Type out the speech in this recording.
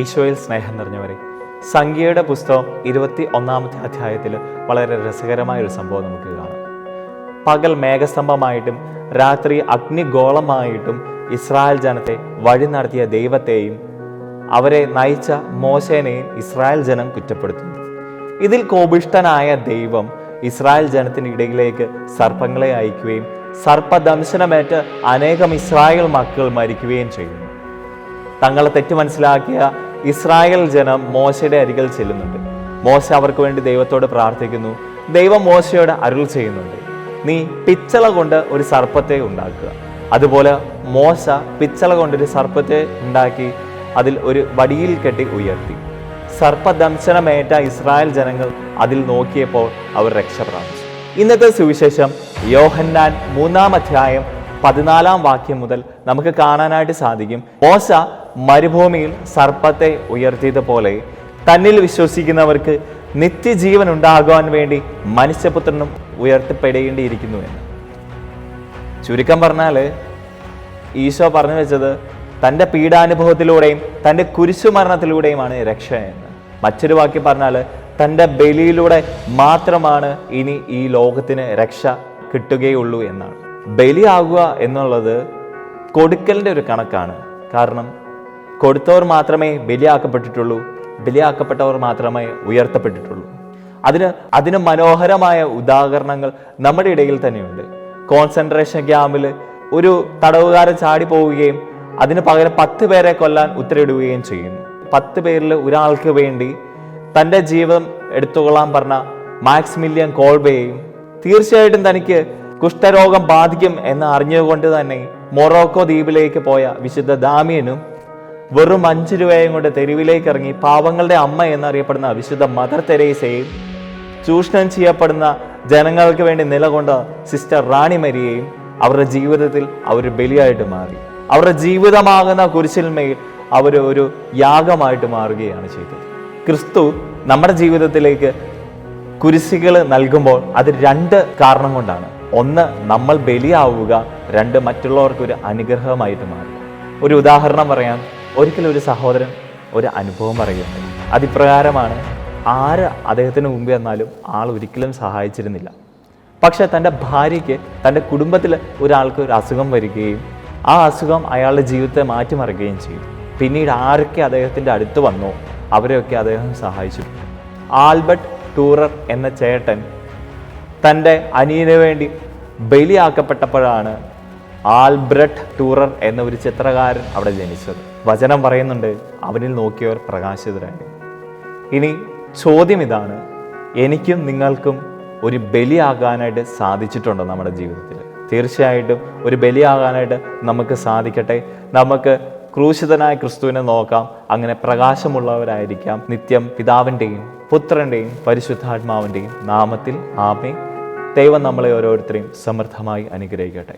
ഈശോയിൽ സ്നേഹം നിറഞ്ഞവരെ സംഖ്യയുടെ പുസ്തകം ഇരുപത്തി ഒന്നാമത്തെ അധ്യായത്തിൽ വളരെ രസകരമായ ഒരു സംഭവം നമുക്ക് കാണാം. പകൽ മേഘസ്തംഭമായിട്ടും രാത്രി അഗ്നിഗോളമായിട്ടും ഇസ്രായേൽ ജനത്തെ വഴി നടത്തിയ ദൈവത്തെയും അവരെ നയിച്ച മോശേനെയും ഇസ്രായേൽ ജനം കുറ്റപ്പെടുത്തുന്നു. ഇതിൽ കോപിഷ്ടനായ ദൈവം ഇസ്രായേൽ ജനത്തിന് ഇടയിലേക്ക് സർപ്പങ്ങളെ അയക്കുകയും സർപ്പദംശനമേറ്റ് അനേകം ഇസ്രായേൽ മക്കൾ മരിക്കുകയും ചെയ്യുന്നു. തങ്ങളെ തെറ്റ് മനസ്സിലാക്കിയ ഇസ്രായേൽ ജനം മോശയുടെ അരികിൽ ചെല്ലുന്നുണ്ട്. മോശ അവർക്ക് വേണ്ടി ദൈവത്തോട് പ്രാർത്ഥിക്കുന്നു. ദൈവം മോശയോട് അരുൾ ചെയ്യുന്നുണ്ട്. നീ പിച്ചള കൊണ്ട് ഒരു സർപ്പത്തെ ഉണ്ടാക്കുക. അതുപോലെ മോശ പിച്ചള കൊണ്ടൊരു സർപ്പത്തെ ഉണ്ടാക്കി അതിൽ ഒരു വടിയിൽ കെട്ടി ഉയർത്തി. സർപ്പദംശനമേറ്റ ഇസ്രായേൽ ജനങ്ങൾ അതിൽ നോക്കിയപ്പോൾ അവർ രക്ഷ പ്രാപിച്ചു. ഇന്നത്തെ സുവിശേഷം യോഹന്നാൻ മൂന്നാം അധ്യായം പതിനാലാം വാക്യം മുതൽ നമുക്ക് കാണാനായിട്ട് സാധിക്കും. മോശ മരുഭൂമിയിൽ സർപ്പത്തെ ഉയർത്തിയതുപോലെ തന്നിൽ വിശ്വസിക്കുന്നവർക്ക് നിത്യജീവൻ ഉണ്ടാകുവാൻ വേണ്ടി മനുഷ്യപുത്രനും ഉയർത്തപ്പെടേണ്ടിയിരിക്കുന്നു എന്ന്. ചുരുക്കം പറഞ്ഞാൽ ഈശോ പറഞ്ഞു വെച്ചത് തന്റെ പീഡാനുഭവത്തിലൂടെയും തന്റെ കുരിശുമരണത്തിലൂടെയുമാണ് രക്ഷ എന്ന്. മറ്റൊരു വാക്യം പറഞ്ഞാൽ തന്റെ ബലിയിലൂടെ മാത്രമാണ് ഇനി ഈ ലോകത്തിന് രക്ഷ കിട്ടുകയുള്ളൂ എന്നാണ്. ബലിയാകുക എന്നുള്ളത് കൊടുക്കലിന്റെ ഒരു കണക്കാണ്. കാരണം കൊടുത്തവർ മാത്രമേ ബലിയാക്കപ്പെട്ടിട്ടുള്ളൂ ബലിയാക്കപ്പെട്ടവർ മാത്രമേ ഉയർത്തപ്പെട്ടിട്ടുള്ളൂ. അതിന് അതിന് മനോഹരമായ ഉദാഹരണങ്ങൾ നമ്മുടെ ഇടയിൽ തന്നെയുണ്ട്. കോൺസെൻട്രേഷൻ ക്യാമ്പിൽ ഒരു തടവുകാരൻ ചാടി പോവുകയും അതിന് പകരം പത്ത് പേരെ കൊല്ലാൻ ഉത്തരവിടുകയും ചെയ്യുന്നു. പത്ത് പേരിൽ ഒരാൾക്ക് വേണ്ടി തന്റെ ജീവിതം എടുത്തുകൊള്ളാൻ പറഞ്ഞ മാക്സ് മില്യൻ കോൾബെയും തീർച്ചയായിട്ടും തനിക്ക് കുഷ്ഠരോഗം ബാധിക്കും എന്ന് അറിഞ്ഞുകൊണ്ട് തന്നെ മൊറോക്കോ ദ്വീപിലേക്ക് പോയ വിശുദ്ധ ദാമിയനും വെറും അഞ്ച് രൂപയും കൊണ്ട് തെരുവിലേക്ക് ഇറങ്ങി പാവങ്ങളുടെ അമ്മ എന്നറിയപ്പെടുന്ന വിശുദ്ധ മദർ തെരേസയും ചൂഷണം ചെയ്യപ്പെടുന്ന ജനങ്ങൾക്ക് വേണ്ടി നിലകൊണ്ട സിസ്റ്റർ റാണി മരിയയും അവരുടെ ജീവിതത്തിൽ അവർ ബലിയായിട്ട് മാറി. അവരുടെ ജീവിതമാകുന്ന കുരിശിന്മേൽ അവർ ഒരു യാഗമായിട്ട് മാറുകയാണ് ചെയ്തത്. ക്രിസ്തു നമ്മുടെ ജീവിതത്തിലേക്ക് കുരിശികൾ നൽകുമ്പോൾ അത് രണ്ട് കാരണം കൊണ്ടാണ്. ഒന്ന് നമ്മൾ ബലിയാവുക. രണ്ട് മറ്റുള്ളവർക്ക് ഒരു അനുഗ്രഹമായിട്ട് മാറുക. ഒരു ഉദാഹരണം പറയാം. ഒരിക്കലും ഒരു സഹോദരൻ ഒരു അനുഭവം പറയുകയുണ്ടായി. അതിപ്രകാരമാണ് ആര് അദ്ദേഹത്തിന് മുമ്പ് വന്നാലും ആൾ ഒരിക്കലും സഹായിച്ചിരുന്നില്ല. പക്ഷേ തന്റെ ഭാര്യയ്ക്ക് തന്റെ കുടുംബത്തിൽ ഒരാൾക്ക് ഒരു അസുഖം വരികയും ആ അസുഖം അയാളുടെ ജീവിതത്തെ മാറ്റിമറിക്കുകയും ചെയ്യും പിന്നീട് ആരൊക്കെ അദ്ദേഹത്തിന്റെ അടുത്ത് വന്നോ അവരെയൊക്കെ അദ്ദേഹം സഹായിച്ചു. ആൽബർട്ട് ടൂറർ എന്ന ചേട്ടൻ തന്റെ അനിയന് വേണ്ടി ബലിയാക്കപ്പെട്ടപ്പോഴാണ് ആൽബ്രട്ട് ടൂറർ എന്ന ഒരു ചിത്രകാരൻ അവിടെ ജനിച്ചത്. വചനം പറയുന്നുണ്ട് അവനിൽ നോക്കിയവർ പ്രകാശിതരായി. ഇനി ചോദ്യം ഇതാണ് എനിക്കും നിങ്ങൾക്കും ഒരു ബലിയാകാനായിട്ട് സാധിച്ചിട്ടുണ്ടോ നമ്മുടെ ജീവിതത്തിൽ? തീർച്ചയായിട്ടും ഒരു ബലിയാകാനായിട്ട് നമുക്ക് സാധിക്കട്ടെ. നമുക്ക് ക്രൂശിതനായ ക്രിസ്തുവിനെ നോക്കാം അങ്ങനെ പ്രകാശമുള്ളവരായിരിക്കാം. നിത്യം പിതാവിന്റെയും പുത്രന്റെയും പരിശുദ്ധാത്മാവിന്റെയും നാമത്തിൽ ആമേ ദൈവം നമ്മളെ ഓരോരുത്തരെയും സമൃദ്ധമായി അനുഗ്രഹിക്കട്ടെ.